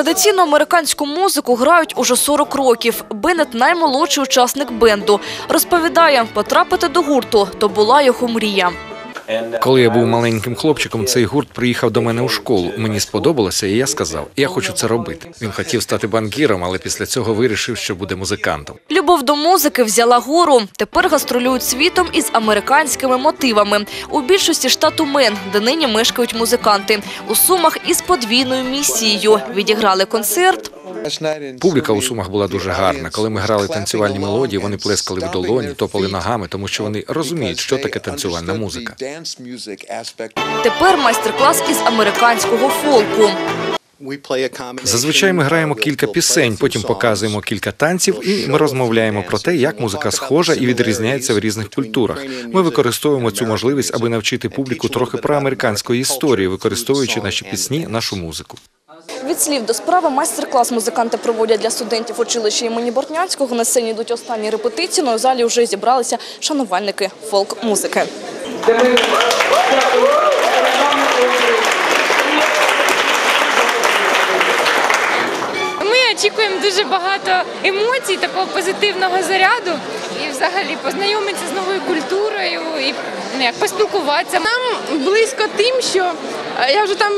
Традиційну американську музику грають уже 40 років. Беннет – наймолодший учасник бенду. Розповідає, потрапити до гурту – то була його мрія. Коли я був маленьким хлопчиком, цей гурт приїхав до мене у школу. Мені сподобалося, і я сказав, я хочу це робити. Він хотів стати банкіром, але після цього вирішив, що буде музикантом. Любов до музики взяла гору. Тепер гастролюють світом із американськими мотивами. У більшості штату Мен, де нині мешкають музиканти. У Сумах із подвійною місією. Відіграли концерт. Публіка у сумах була дуже гарна. Коли ми грали танцювальні мелодії, вони плескали в долоні, топали ногами, тому що вони розуміють, що таке танцювальна музика. Тепер майстер-клас із американського фолку. Зазвичай ми граємо кілька пісень, потім показуємо кілька танців, і ми розмовляємо про те, як музика схожа і відрізняється в різних культурах. Ми використовуємо цю можливість, аби навчити публіку трохи про американської історії, використовуючи наші пісні, нашу музику. Від слів до справи майстер-клас музиканти проводять для студентів училища імені Бортнянського. На сцені йдуть останні репетиції, але у залі вже зібралися шанувальники фолк-музики. Ми очікуємо дуже багато емоцій, такого позитивного заряду і взагалі познайомитися з новою культурою і ну, як поспілкуватися. Нам близько тим, що е, я вже там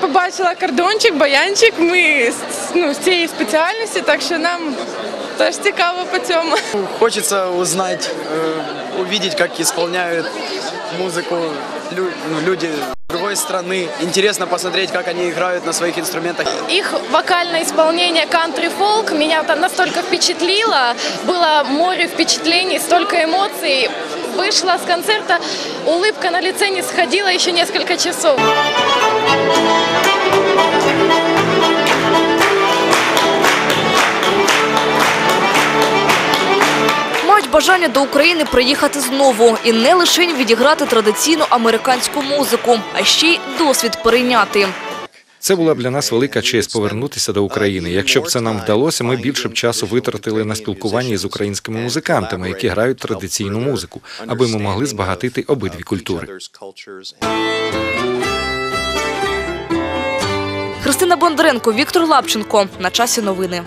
побачила кордончик, баянчик. Ми з- ну, з цієї спеціальності, так що нам теж цікаво по цьому. Хочется узнать, э, увидеть, как исполняют музыку лю- ну, люди другой страны. Интересно посмотреть, как они играют на своих инструментах. Их вокальное исполнение кантри-фолк меня там настолько впечатлило. Было море впечатлений, столько эмоций. Вышла с концерта, улыбка на лице не сходила еще несколько часов. Мають бажання до України приїхати знову і не лише відіграти традиційну американську музику, а ще й досвід перейняти. Це була б для нас велика честь повернутися до України. Якщо б це нам вдалося, ми більше б часу витратили на спілкування з українськими музикантами, які грають традиційну музику, аби ми могли збагатити обидві культури. Христина Бондаренко, Віктор Лапченко. На часі новини.